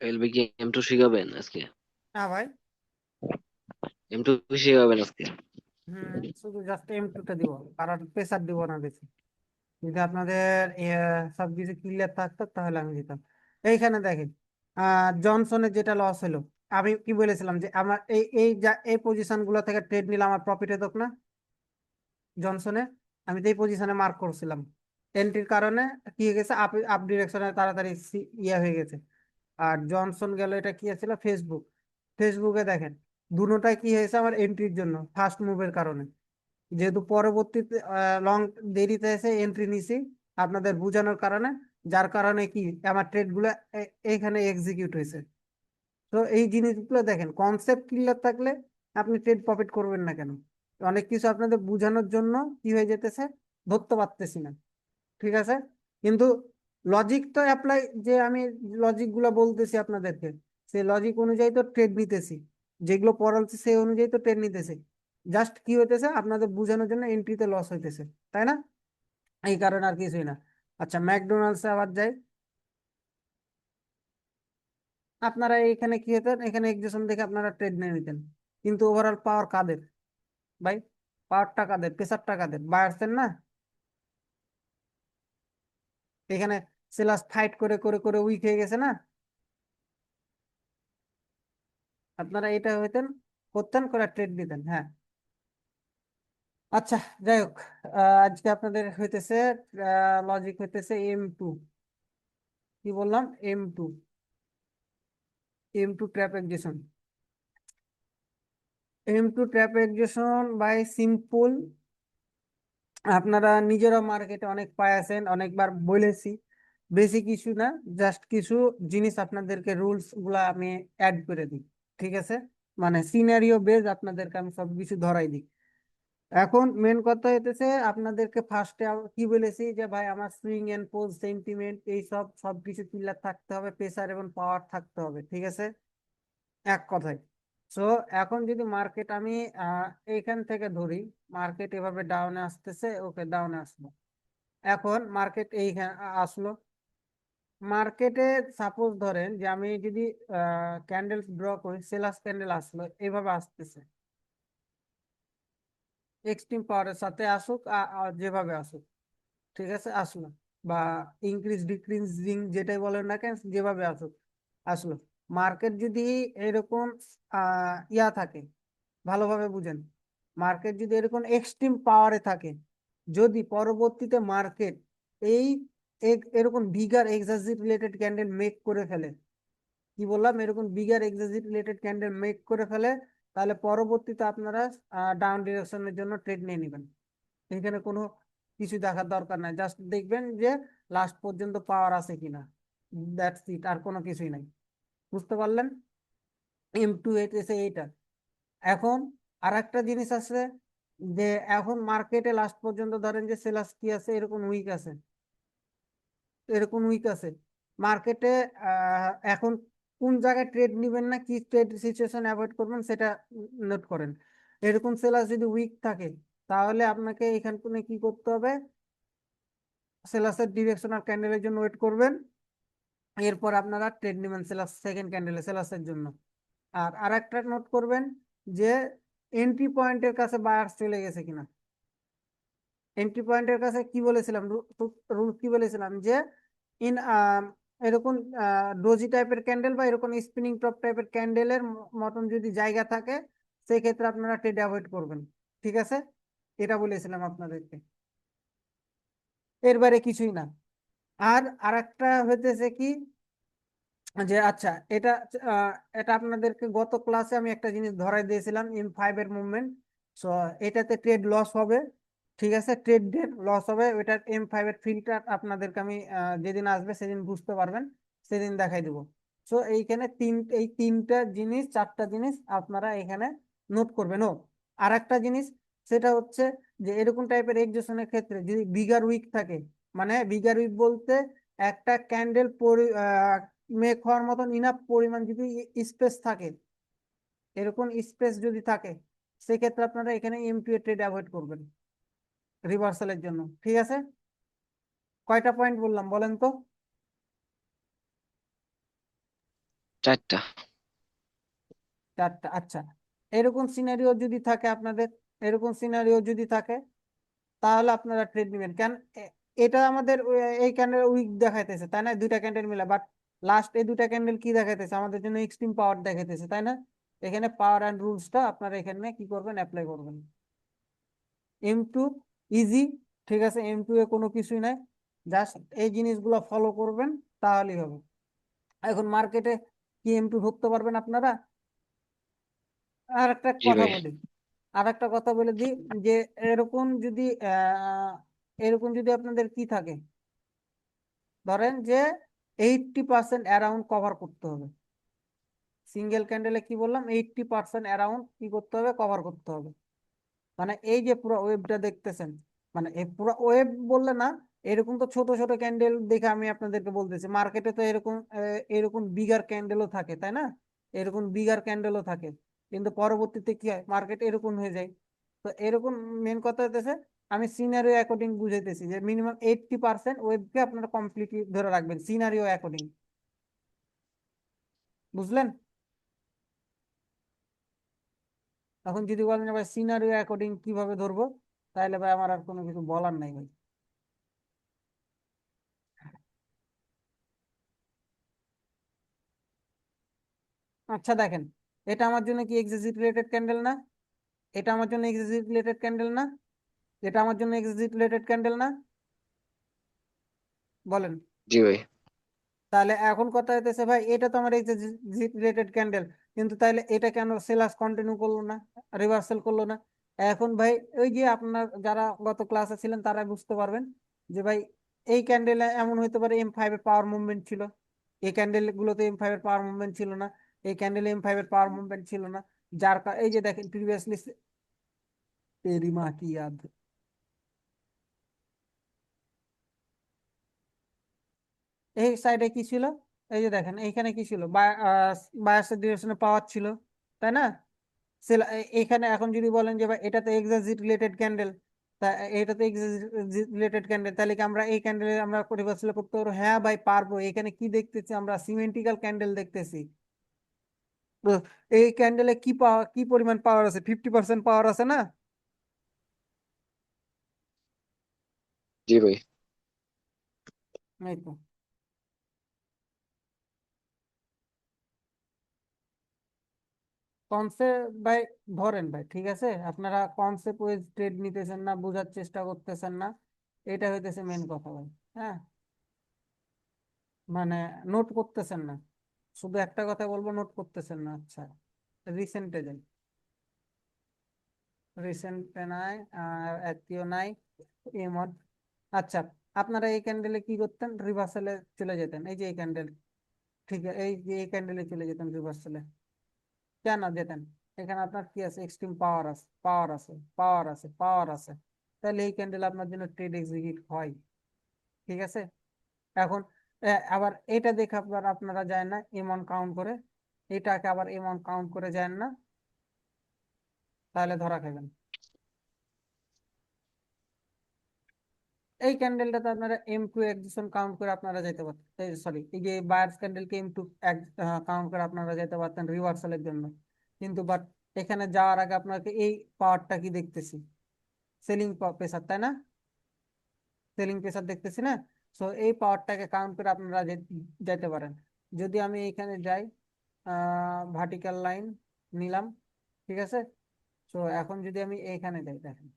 LB কি M two শিখাবেন আজকে? হ্যাঁ ভাই। এম টু শিখাবেন আজকে? হুম শুধু জাস্ট এম টুটা দিব কারণ প্রেসার দিব না বেশি। যদি আপনাদের সব কিছু ক্লিয়ার থাকতো তাহলে আমি দিতাম। এইখানে দেখেন জনসনের যেটা লস হলো আমি কি বলেছিলাম যে আমার এই এই যা এই পজিশনগুলো থেকে ট্রেড নিলে আমার প্রফিট হতো না? জনসনে আমি তো এই পজিশনে মার্ক করছিলাম। এন্ট্রির কারণে কি হয়ে গেছে আপ আপ ডিরেকশনে তাড়াতাড়ি ইয়ে হয়ে গেছে। আর জনসন গেল, এটা কি ছিল ফেসবুক ফেসবুকে দেখেন, দুটোটাই কি হয়েছে আমার এন্ট্রির জন্য ফার্স্ট মুভের কারণে। যেহেতু পরবর্তীতে লং দেরিতে এসে এন্ট্রি নিছি আপনাদের বোঝানোর কারণে, যার কারণে কি আমার ট্রেডগুলো এ- এইখানে এক্সিকিউট হয়েছে। তো এই জিনিসগুলো দেখেন কনসেপ্ট ক্লিয়ার থাকলে আপনি ট্রেড প্রফিট করবেন না কেন? অনেক কিছু আপনাদের বোঝানোর জন্য কি হয়ে যেতেছে, ধরতে পারতেছি না। ঠিক আছে? কিন্তু লজিক তো অ্যাপ্লাই যে আমি লজিকগুলো বলতেছি আপনাদেরকে, সেই লজিক অনুযায়ী তো ট্রেড নিতেছি। যেগুলো পড়াচ্ছি সেই অনুযায়ী তো ট্রেড নিতেছি। জাস্ট কি হইতেছে? আপনাদের বোঝানোর জন্য এন্ট্রিতে লস হইতেছে, তাই না? এই কারণে আর কিছুই না। আচ্ছা ম্যাকডোনাল্ডসে আবার যাই। আপনারা এখানে কি হতেন এখানে এক্সেশন দেখে আপনারা ট্রেড নিয়ে নিতেন। কিন্তু ওভারঅল পাওয়ার কাদের? ভাই পাওয়ারটা কাদের? প্রেসারটা কাদের? বায়ার্সের না? এখানে সেলাস ফাইট করে করে করে উইক হয়ে গেছে না? আপনারা এটা হইতেন করতেন করে ট্রেড দিতেন হ্যাঁ। আচ্ছা যাই হোক আজকে আপনাদের হইতেছে লজিক হইতেছে এম টু কি বললাম? M two M two trap exhaustion M two trap exhaustion by simple আপনারা নিজেরা মার্কেটে অনেক পাই আছেন, অনেকবার বলেছি। বেশি কিছু না জাস্ট কিছু জিনিস আপনাদেরকে রুলসগুলা আমি অ্যাড করে দিই, ঠিক আছে? মানে সিনারিও বেজ আপনাদেরকে আমি সব কিছু ধরাই দিই। এখন মেন কথা হইতেছে আপনাদেরকে ফার্স্টে কি বলেছি যে, ভাই, আমার সুইং এন্ড পোজ সেন্টিমেন্ট এই সব সব কিছু ক্লিয়ার থাকতে হবে প্রেসার এবং পাওয়ার থাকতে হবে, ঠিক আছে? এক কথায়। সো এখন যদি মার্কেট আমি এইখান থেকে ধরি মার্কেট এভাবে ডাউনে আসতেছে ওকে ডাউনে আসলো। এখন মার্কেট এইখানে আসলো। মার্কেটে সাপোজ ধরেন যে আমি যদি ক্যান্ডেল ড্র করি সেলাস ক্যান্ডেল আসলো এইভাবে আসতেছে। এক্সট্রিম পাওয়ারের সাথে আসুক যেভাবে আসুক, ঠিক আছে? আসলো। বা ইনক্রিজ ডিক্রিজিং যেটাই বলেন না কেন, যেভাবে আসুক, আসলো। মার্কেট যদি এরকম ইয়া থাকে, ভালোভাবে বুঝেন। মার্কেট যদি এরকম এক্সট্রিম পাওয়ারে থাকে, যদি পরবর্তীতে মার্কেট এই এরকম bigger exit related candle make করে ফেলে। কি বললাম? এরকম bigger exit related candle make করে ফেলে, তাহলে পরবর্তীতে আপনারা ডাউন ডিরেকশনের জন্য ট্রেড নিয়ে নেবেন। এখানে কোনো কিছু দেখার দরকার নাই। জাস্ট দেখবেন যে লাস্ট পর্যন্ত পাওয়ার আছে কিনা। দ্যাটস ইট আর কোনো কিছুই নাই। বুঝতে পারলেন? এম টু এইট এসে এইটা। এখন আর একটা জিনিস আছে যে, এখন মার্কেটে লাস্ট পর্যন্ত ধরেন যে সেলাস কি আছে, এরকম উইক আছে। এরকম উইক আছে। মার্কেটে এখন কোন জায়গায় ট্রেড নিবেন না, কি ট্রেড সিচুয়েশন অ্যাভয়েড করবেন সেটা নোট করেন। এরকম সেলাস যদি উইক থাকে, তাহলে আপনাকে এখানে কি করতে হবে? সেলাসের ডিরেকশনাল ক্যান্ডেলের জন্য ওয়েট করবেন। এরপর আপনারা ট্রেড নেবেন সেলাস সেকেন্ড ক্যান্ডেলে সেলাসের জন্য। আর আরেকটা নোট করবেন যে এন্ট্রি পয়েন্টের কাছে বায়ার চলে গেছে কিনা। এন্ট্রি পয়েন্টের কাছে কি বলেছিলাম? রুল কি বলেছিলাম? যে ইন এরকম ডোজি টাইপের ক্যান্ডেল বা এরকম স্পিনিং টপ টাইপের ক্যান্ডেলের মতন যদি জায়গা থাকে সেই ক্ষেত্রে আপনারা ট্রেড অ্যাভয়েড করবেন। ঠিক আছে? এটা বলেছিলাম আপনাদেরকে। এর বাইরে কিছুই না। আর আরেকটা হইতেছে কি? যে আচ্ছা এটা এটা আপনাদেরকে গত ক্লাসে আমি একটা জিনিস ধরাই দিয়েছিলাম এম ফাইভ এর মুভমেন্ট সো এটাতে ট্রেড লস হবে। ঠিক আছে ট্রেড ডেট লস হবে, ওইটার এম ফাইভ এর ফিল্টার আপনাদেরকে আমি যেদিন আসবে সেদিন বুঝতে পারবেন, সেদিন দেখাই দেবো। সো এইখানে তিন, এই তিনটা জিনিস, চারটা জিনিস আপনারা এখানে নোট করবেন। ও আর একটা জিনিস, সেটা হচ্ছে যে এরকম টাইপের এক্সেশনের ক্ষেত্রে যদি বিগার উইক থাকে মানে বিগার উইক বলতে একটা ক্যান্ডেল মেক হওয়ার মতন ইনাফ পরিমাণ যদি স্পেস থাকে, এরকম স্পেস যদি থাকে, সেক্ষেত্রে আপনারা এখানে এমটু ট্রেড অ্যাভয়েড করবেন। রিভার্সালের জন্য। ঠিক আছে? কয়টা পয়েন্ট বললাম বলেন তো? চারটা। চারটা আচ্ছা। এরকম সিনারিও যদি থাকে আপনাদের এরকম সিনারিও যদি থাকে তাহলে আপনারা ট্রেড নেবেন। কেন এটা আমাদের এই ক্যান্ডেল উইক দেখাইতেছে তাই না? দুইটা ক্যান্ডেল মিলে। বাট লাস্ট এই দুইটা ক্যান্ডেল কি দেখাইতেছে? আমাদের জন্য এক্সট্রিম পাওয়ার দেখাইতেছে তাই না? এখানে পাওয়ার অ্যান্ড রুলসটা আপনারা এখানে কি করবেন? অ্যাপ্লাই করবেন। এম টু ইজি ঠিক আছে? এম টু এ কোনো কিছুই নাই। জাস্ট এই জিনিসগুলো ফলো করবেন তাহলেই হবে। এখন মার্কেটে কি এম টু ঢুকতে পারবেন আপনারা? আর একটা কথা। বলি। আর একটা কথা বলে দিই যে এরকম যদি আহ এরকম যদি আপনাদের কি থাকে? ধরেন যে এইটটি পার্সেন্ট অ্যারাউন্ড কভার করতে হবে। সিঙ্গেল ক্যান্ডেলে কি বললাম? এইটটি পার্সেন্ট অ্যারাউন্ড কি করতে হবে? কভার করতে হবে। মানে এই যে পুরো ওয়েবটা দেখতেছেন মানে এই পুরো ওয়েব বললে না, এরকম তো ছোট ছোট ক্যান্ডেল দেখে আমি আপনাদেরকে বলতেছি। মার্কেটে তো এরকম এরকম বিগার ক্যান্ডেলও থাকে, তাই না? এরকম বিগার ক্যান্ডেলও থাকে। কিন্তু পরবর্তীতে কি হয়? মার্কেট এরকম হয়ে যায়। তো এরকম মেন কথা হতেছে আমি সিনারিও অ্যাকর্ডিং বুঝাইতেছি যে মিনিমাম এইটটি পার্সেন্ট ওয়েবকে আপনারা কমপ্লিটলি ধরে রাখবেন সিনারিও অ্যাকর্ডিং বুঝলেন? এখন যদি বলেন ভাই সিনারিও অ্যাকর্ডিং কীভাবে ধরবো তাহলে ভাই আমার আর কোনো কিছু বলার নাই ভাই। আচ্ছা দেখেন এটা আমার জন্য কি এক্সিট রিলেটেড ক্যান্ডেল না? এটা আমার জন্য এক্সিট রিলেটেড ক্যান্ডেল না? এটা আমার জন্য এক্সিট রিলেটেড ক্যান্ডেল না? বলেন। জি ভাই। তাহলে এখন কথা হইতেছে ভাই এটা তো আমার এক্সিট রিলেটেড ক্যান্ডেল কিন্তু তাহলে এটা কেন সেলাস কন্টিনিউ করল না? রিভার্সাল করল না? এখন ভাই, ওই যে আপনার যারা গত ক্লাসে ছিলেন, তারা বুঝতে পারবেন যে ভাই, এই ক্যান্ডেলে এমন হতে পারে এম ফাইভ এর পাওয়ার মুভমেন্ট ছিল। এই ক্যান্ডেল গুলোতে এম ফাইভ এর পাওয়ার মুভমেন্ট ছিল না। এই ক্যান্ডেলে এম ফাইভ এর পাওয়ার মুভমেন্ট ছিল না। যার এই যে দেখেন প্রিভিয়াসলি তেরি মা, কি ইয়াদ এই সাইডে কি ছিল? এই যে দেখেন এইখানে কি ছিল? বায়াসের ডিরেকশনে পাওয়ার ছিল তাই না? এখানে এখন যদি বলেন যে ভাই এটা তো এক্সাজিট রিলেটেড ক্যান্ডেল তা এটা তো এক্সাজিট রিলেটেড ক্যান্ডেল তাহলে কি আমরা এই ক্যান্ডেলে আমরা রিভার্সাল করতে পারব? হ্যাঁ ভাই পারব। এখানে কি দেখতেছি? আমরা সিমেন্টিক্যাল ক্যান্ডেল দেখতেছি। তো এই ক্যান্ডেলে কি পাওয়ার কি পরিমাণ পাওয়ার আছে? ফিফটি পার্সেন্ট পাওয়ার আছে না? জি ভাই। এই তো। কনসেপ্ট ভাই, ধরেন ভাই, ঠিক আছে? আপনারা কনসেপ্ট ওয়াইজ ট্রেড নিতেছেন না, বোঝার চেষ্টা করতেছেন না এটা হইতেছে মেন কথা ভাই হ্যাঁ? মানে নোট করতেছেন না। শুধু একটা কথা বলব নোট করতেছেন না আচ্ছা। রিসেন্টে যাই। রিসেন্টে নাই, আর আত্মীয় নাই এমন আচ্ছা আপনারা এই ক্যান্ডেলে কি করতেন? রিভার্সালে চলে যেতেন। এই যে এই ক্যান্ডেল ঠিক এই যে এই ক্যান্ডেলে চলে যেতেন রিভার্সালে কেন যেতেন এখানে আপনার কি আছে? এক্সট্রিম পাওয়ার আছে পাওয়ার আছে পাওয়ার আছে পাওয়ার আছে। তাহলে এই ক্যান্ডেল আপনার জন্য ট্রেড এক্সিকিউট হয়। ঠিক আছে? এখন আবার এটা দেখে আপনার, আপনারা যায় না এমন কাউন্ট করে। এটাকে আবার এমন কাউন্ট করে যায় না। তাহলে ধরা খাবেন। এই ক্যান্ডেলটাতে আপনারা এম টু একজন কাউন্ট করে আপনারা যেতে পারতেন। সরি এই যে বায়ার্স ক্যান্ডেলকে এম টু কাউন্ট করে আপনারা যেতে পারতেন রিভার্সালের জন্য। কিন্তু বাট এখানে যাওয়ার আগে আপনাকে এই পাওয়ারটা কি দেখতেছি? সেলিং প্রেসার তাই না? সেলিং প্রেসার দেখতেছি না? সো এই পাওয়ারটাকে কাউন্ট করে আপনারা যেতে পারেন। যদি আমি এইখানে যাই ভার্টিক্যাল লাইন নিলাম, ঠিক আছে? সো এখন যদি আমি এইখানে যাই, দেখেন।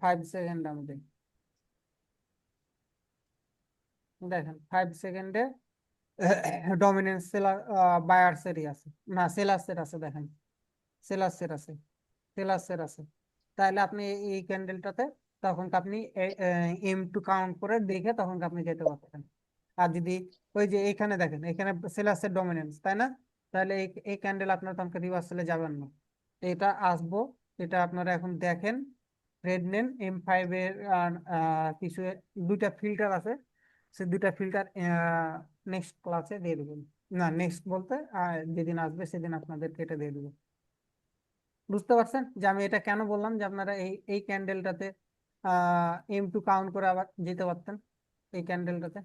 ফাইভ সেকেন্ড আমি দিই দেখেন ফাইভ সেকেন্ডে ডমিনেন্স সেলার বায়ার্সেরই আছে। না সেলার্সের আছে, দেখেন। সেলার্সের আছে সেলার্সের আছে। তাহলে আপনি এই- ক্যান্ডেলটাতে তখন আপনি এম টু কাউন্ট করে দেখে তখন আপনি যেতে পারতেন। আর যদি ওই যে এখানে দেখেন, এখানে সেলার্সের ডমিনেন্স তাই না? তাহলে এই ক্যান্ডেল আপনার তখন রিভার্সালে যাবেন না। এটা আসব, এটা আপনারা এখন দেখেন। রেড নেন এম ফাইভের কিছু, দুইটা ফিল্টার আছে। সে দুইটা ফিল্টার নেক্সট ক্লাসে দিয়ে দেবেন না নেক্সট বলতে যেদিন আসবে সেদিন আপনাদেরকে এটা দিয়ে দেবো। বুঝতে পারছেন? যে আমি এটা কেন বললাম? যে আপনারা এই এই ক্যান্ডেলটাতে এম টু কাউন্ট করে আবার যেতে পারতেন এই ক্যান্ডেলটাতে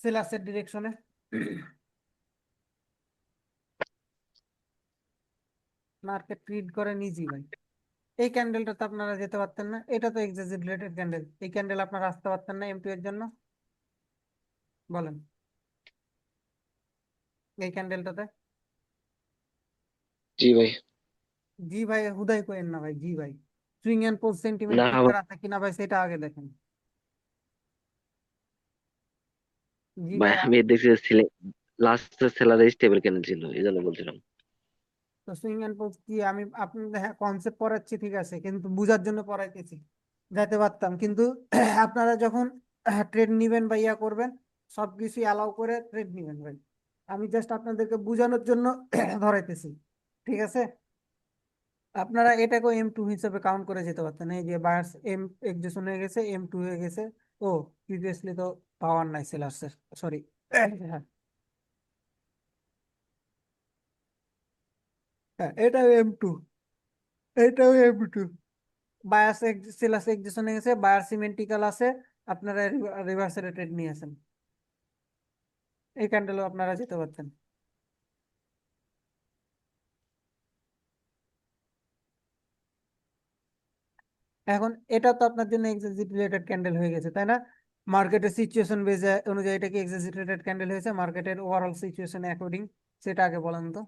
সেলার্সের ডিরেকশনে মার্কেট রিড করে নিজে ভাই। এই ক্যান্ডেলটাতে আপনারা যেতে পারতেন না এটা তো এক্সাজিট রিলেটেড ক্যান্ডেল এই ক্যান্ডেল আপনারা আসতে পারতেন না এমটু এর জন্য। বলেন। এই ক্যান্ডেলটাতে জি ভাই। জি ভাই হুদাই করেন না ভাই জি ভাই। সুইং এন্ড পোস্ট না ঠিক আছে কিনা ভাই সেটা আগে দেখেন। জি ভাই ভাই আমি দেখছি লাস্ট সেলারে স্টেবল কেন ছিল এই জন্য বলছিলাম। তো সুইং এন্ড পোস্ট কি আমি আপনাদের হ্যাঁ কনসেপ্ট পড়াচ্ছি, ঠিক আছে, কিন্তু বুঝার জন্য পড়াইতেছি, যাইতে পারতাম, কিন্তু আপনারা যখন ট্রেড নিবেন বা ইয়া করবেন সবকিছু অ্যালাউ করে ট্রেড নিবেন ভাই। আমি জাস্ট আপনাদেরকে বোঝানোর জন্য ধরাইতেছি, ঠিক আছে? আপনারা এটাকেও এম টু হিসেবে কাউন্ট করে যেতে পারতেন, এই যে বায়ার্স এম এক্সিশন হয়ে গেছে এম টু হয়ে গেছে, ও প্রিভিয়াসলি তো পাওয়ার নাই সেলার্সের সরি হ্যাঁ। হ্যাঁ এটাও এম টু এটাও M two buyers sellers excision গেছে বায়ার সিমেন্টিক্যাল আছে, আপনারা রিভার্সের ট্রেড নিয়ে আসেন এই ক্যান্ডেলও আপনারা যেতে পারতেন। এখন এটা তো আপনার জন্য এক্সিট রিলেটেড ক্যান্ডেল হয়ে গেছে, তাই না? মার্কেটের সিচুয়েশন বেজে অনুযায়ী এটা কি এক্সিট রিলেটেড ক্যান্ডেল হয়েছে? মার্কেটের ওভারঅল সিচুয়েশন অ্যাকর্ডিং সেটা আগে বলেন তো।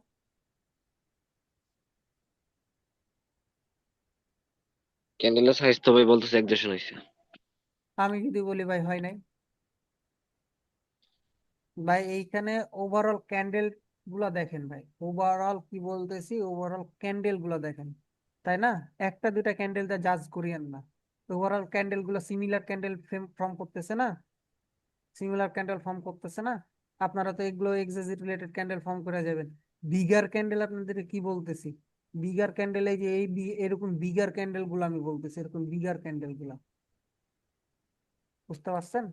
ক্যান্ডেলের সাইজ তো ভাই বলতেছে একজেশন হয়েছে আমি যদি বলি ভাই, হয় নাই। ভাই, এইখানে ওভারঅল ক্যান্ডেলগুলা দেখেন ভাই। ওভারঅল কি বলতেছি? ওভারঅল ক্যান্ডেলগুলা দেখেন। তাই না? একটা দুটা ক্যান্ডেল দা জাজ করিয়েন না। ওভারঅল ক্যান্ডেলগুলো সিমিলার ক্যান্ডেল ফর্ম করতেছে না? সিমিলার ক্যান্ডেল ফর্ম করতেছে না? আপনারা তো এগুলো এক্সাজিট রিলেটেড ক্যান্ডেল ফর্ম করে যাবেন। বিগার ক্যান্ডেল আপনাদেরকে কি বলতেছি? বিগার ক্যান্ডেল এই যে এই এরকম বিগার ক্যান্ডেলগুলো আমি বলতেছি, এরকম বিগার ক্যান্ডেলগুলা। বুঝতে পারছেন?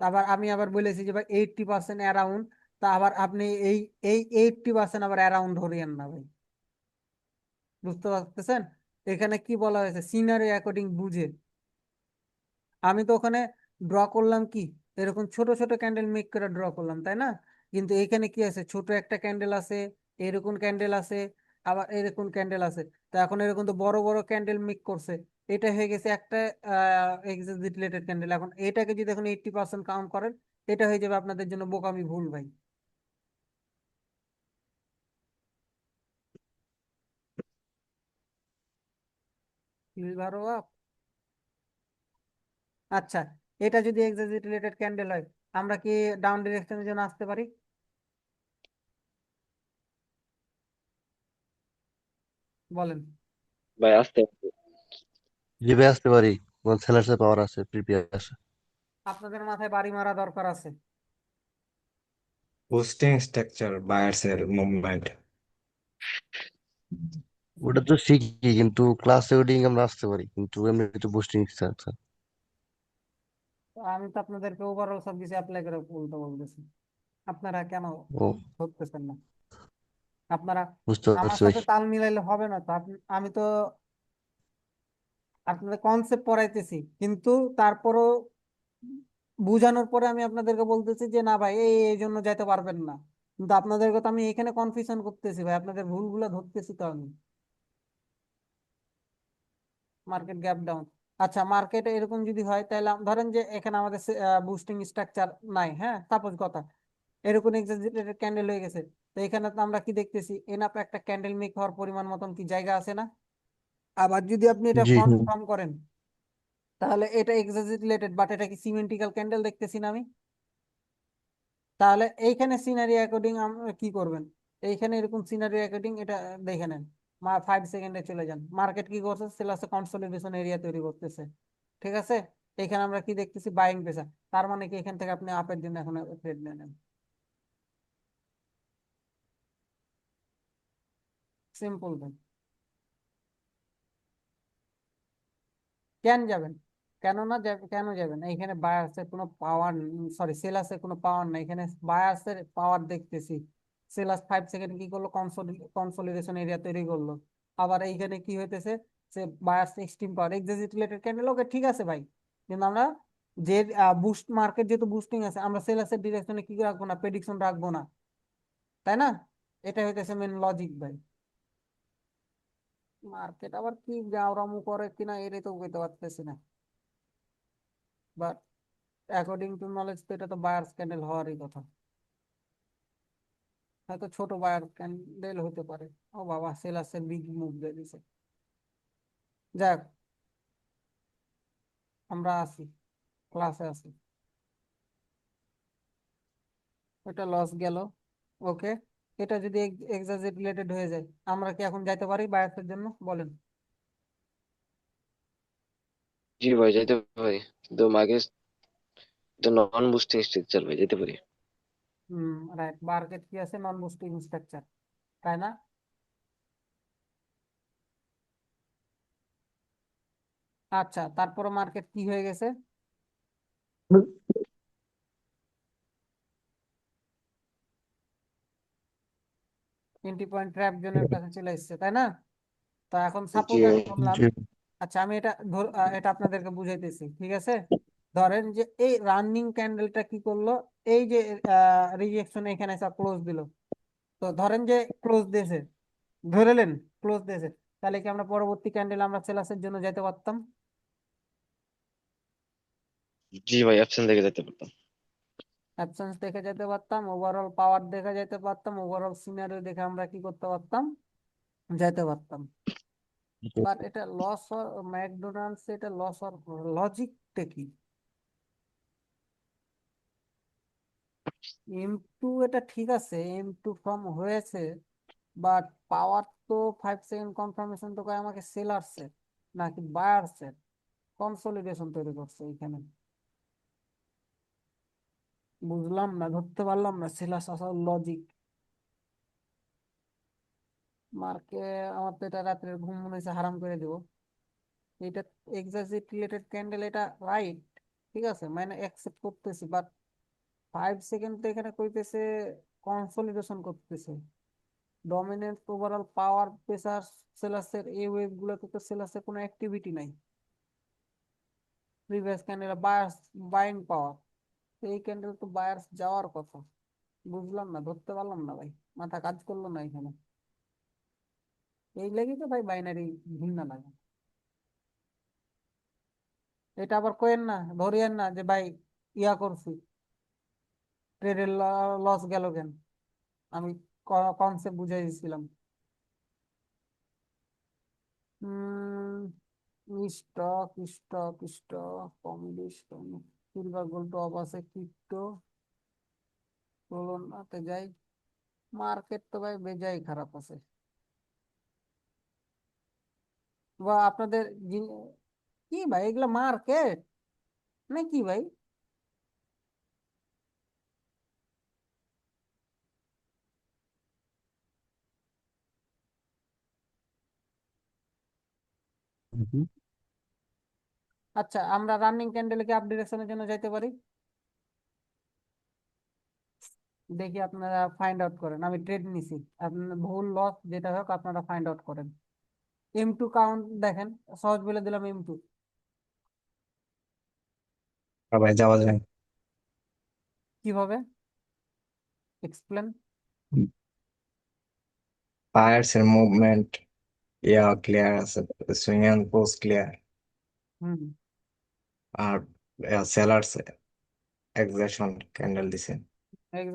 আবার আমি আবার বলেছি যে ভাই এইটটি পার্সেন্ট অ্যারাউন্ড তা আবার আপনি এই এই এইটটি পার্সেন্ট আবার অ্যারাউন্ড ধরিয়েন না ভাই। বুঝতে পারতেছেন? এখানে কি বলা হয়েছে? সিনারি অ্যাকর্ডিং বুঝে। আমি তো ওখানে ড্র করলাম কি? এরকম ছোট ছোট ক্যান্ডেল মেক করে ড্র করলাম, তাই না? কিন্তু এখানে কি আছে? ছোট একটা ক্যান্ডেল আছে, এরকম ক্যান্ডেল আছে আবার এরকম ক্যান্ডেল আছে। তো এখন এরকম তো বড় বড় ক্যান্ডেল মেক করছে। এটা হয়ে গেছে একটা রিলেটেড ক্যান্ডেল এখন এটাকে যদি এখন এইটটি পার্সেন্ট কাউন্ট করেন, এটা হয়ে যাবে আপনাদের জন্য বোকামি ভুল ভাই। আপ আচ্ছা এটা যদি এক্সিট রিলেটেড ক্যান্ডেল হয়, আমরা কি ডাউন ডিরেকশনের জন্য আসতে পারি? বলেন। ভাই আসতে জি ভাই আসতে পারি কোন সেলার্সের পাওয়ার আছে প্রিপেয়ার আছে আপনাদের মাথায় বাড়ি মারা দরকার আছে। বুস্টিং স্ট্রাকচার বায়ার্সের মুভমেন্ট ওটা তো শিখি কিন্তু ক্লাস রেকর্ডিং আমরা আসতে পারি কিন্তু এমনি তো বুস্টিং স্ট্রাকচার আমি তো আপনাদেরকে ওভারঅল সব কিছু অ্যাপ্লাই করে বলতে বলতেছি। আপনারা কেন ও। ধরতেছেন না? আপনারা বুঝতে আমার পারছি সাথে তাল মিলাইলে হবে না তো আমি তো আপনাদের কনসেপ্ট পড়াইতেছি কিন্তু তারপরও বুঝানোর পরে আমি আপনাদেরকে বলতেছি যে না ভাই এই এই জন্য যাইতে পারবেন না। কিন্তু আপনাদেরকে তো আমি এখানে কনফিউশন করতেছি ভাই আপনাদের ভুলগুলো ধরতেছি তো আমি। মার্কেট গ্যাপ ডাউন আচ্ছা মার্কেটে এরকম যদি হয় তাহলে আম- ধরেন যে এখানে আমাদের বুস্টিং স্ট্রাকচার নাই হ্যাঁ? সাপোজ কথা। এরকম এক্সাজিটেড ক্যান্ডেল হয়ে গেছে। তো এখানে তো আমরা কি দেখতেছি? এনাফ একটা ক্যান্ডেল মেক হওয়ার পরিমাণ মতন কি জায়গা আছে না? আবার যদি আপনি এটা জি ফ্রন্ট হুম। ফর্ম করেন তাহলে এটা এক্সাজিট রিলেটেড বাট এটা কি সিমেন্টিক্যাল ক্যান্ডেল দেখতেছি না আমি? তাহলে এইখানে সিনারি অ্যাকর্ডিং আমরা কি করবেন? এইখানে এরকম সিনারি অ্যাকর্ডিং এটা দেখে নেন। মা ফাইভ সেকেন্ডে চলে যান। মার্কেট কি করছে? সেলাসে কনসলিডেশন এরিয়া তৈরি করতেছে। ঠিক আছে? এখানে আমরা কি দেখতেছি? বাইং প্রেসার তার মানে কি এখান থেকে আপনি আপের জন্য এখন ট্রেড নিয়ে নেন। সিম্পল ভাই কেন যাবেন? কেন না কেন যাবেন? এখানে বায়ার্সের কোনো পাওয়ার সরি সেলার্সের কোনো পাওয়ার নাই। এখানে বায়ার্সের পাওয়ার দেখতেছি। সেলাস ফাইভ সেকেন্ড কি করল? কনসলিডেশন এরিয়া তৈরি করল। আবার এইখানে কি হইতেছে? যে buyers extreme power exit related candle okay ঠিক আছে ভাই। কিন্তু আমরা যে বুস্ট মার্কেট যেহেতু বুস্টিং আছে, আমরা সেলাসের ডিরেকশনে কি রাখব না? প্রেডিকশন রাখব না। তাই না? এটা হইতেছে মেন লজিক ভাই। মার্কেট আবার কি গাওরামু করে কিনা এটাই তো বুঝতে পারতেছি না। বাট অ্যাকর্ডিং টু নলেজ তো এটা তো বায়ার্স ক্যান্ডেল হওয়ারই কথা। হয়তো ছোট বায়ার ক্যান্ডেল হতে পারে। ও বাবা সেলাসের বিগ মুভ দিয়ে দিছে। যাক, আমরা আসি ক্লাসে আসি এটা লস গেল ওকে এটা যদি এক্সাজেট রিলেটেড হয়ে যায় আমরা কি এখন যাইতে পারি বায়ার্সের জন্য? বলেন। জি ভাই যেতে পারি। কিন্তু মার্কেট নন বুস্টিং স্ট্রাকচার ভাই যেতে পারি। হুম রাইট মার্কেট কি আছে? নন বুস্টিং স্ট্রাকচার তাই না? আচ্ছা তারপর মার্কেট কি হয়ে গেছে? টোয়েন্টি পয়েন্ট ট্র্যাপ জোনের কাছে চলে এসেছে তাই না? তো এখন সাপোজ। আমি বললাম আচ্ছা আমি এটা এটা আপনাদেরকে বুঝাইতেছি ঠিক আছে? ধরেন যে এই রানিং ক্যান্ডেলটা কি করল? এই যে রিজেকশন এখানে এসে ক্লোজ দিল। তো ধরেন যে ক্লোজ দিয়েছে ধরেলেন ক্লোজ দিয়েছে তাহলে কি আমরা পরবর্তী ক্যান্ডেল আমরা সেলাসের জন্য যেতে পারতাম? জি ভাই অপশন দেখে যেতে পারতাম। অ্যাবসেন্স দেখে যেতে পারতাম ওভারঅল পাওয়ার দেখে যেতে পারতাম ওভারঅল সিনারিও দেখে আমরা কি করতে পারতাম? যেতে পারতাম। বাট এটা লস ম্যাকডোনাল্ডস এটা লস লজিকটা কি? এম টু এটা ঠিক আছে এম টু ফর্ম হয়েছে বাট পাওয়ার তো ফাইভ সেকেন্ড কনফার্মেশন তো কয় আমাকে সেলার্সের নাকি বায়ার্সের কনসলিডেশন তৈরি করছে এখানে। বুঝলাম না, ধরতে পারলাম না সেলার্স আসার লজিক মার্কে আমার তো এটা রাত্রের ঘুম মনে হচ্ছে হারাম করে দিব। এটা এক্সাজিট রিলেটেড ক্যান্ডেল এটা রাইট ঠিক আছে? মানে অ্যাকসেপ্ট করতেছি বাট ফাইভ সেকেন্ড তো এখানে কইতেছে কনসলিডেশন করতেছে। ডমিনেন্ট ওভারঅল পাওয়ার প্রেসার সেলাসের এই ওয়েভ গুলোতে তো সেলাসের কোনো অ্যাক্টিভিটি নাই। Previous candle buyers buying power এই ক্যান্ডেল তো বায়ার্স যাওয়ার কথা। বুঝলাম না, ধরতে পারলাম না ভাই। মাথা কাজ করল না এখানে। এই লেগে তো ভাই বাইনারি ভিন্ন লাগে। এটা আবার কোয়েন না, ধরিয়েন না যে ভাই ইয়া করছি। ট্রেডের লস গেল কেন? আমি কনসেপ্ট বুঝাই দিছিলাম। Stock stock stock comedy stock silver gold off আছে ক্রিপ্টো নাতে যাই। মার্কেট তো ভাই বেজাই খারাপ আছে। বা আপনাদের কি ভাই এগুলা মার্কেট নাকি ভাই? হুম। আচ্ছা আমরা রানিং ক্যান্ডেলে কি আপ ডিরেকশনের জন্য যাইতে পারি? দেখি আপনারা ফাইন্ড আউট করেন। আমি ট্রেড নিছি। আপনার ভুল লস যেটা হোক আপনারা ফাইন্ড আউট করেন। এম টু কাউন্ট দেখেন সহজ বলে দিলাম এম টু ভাই যাওয়া যায়। কীভাবে? এক্সপ্লেন বায়ার্স এর মুভমেন্ট ইয়া ক্লিয়ার আছে। Swing and post clear hmm. R sellers exhaustion candle দিছে exactly.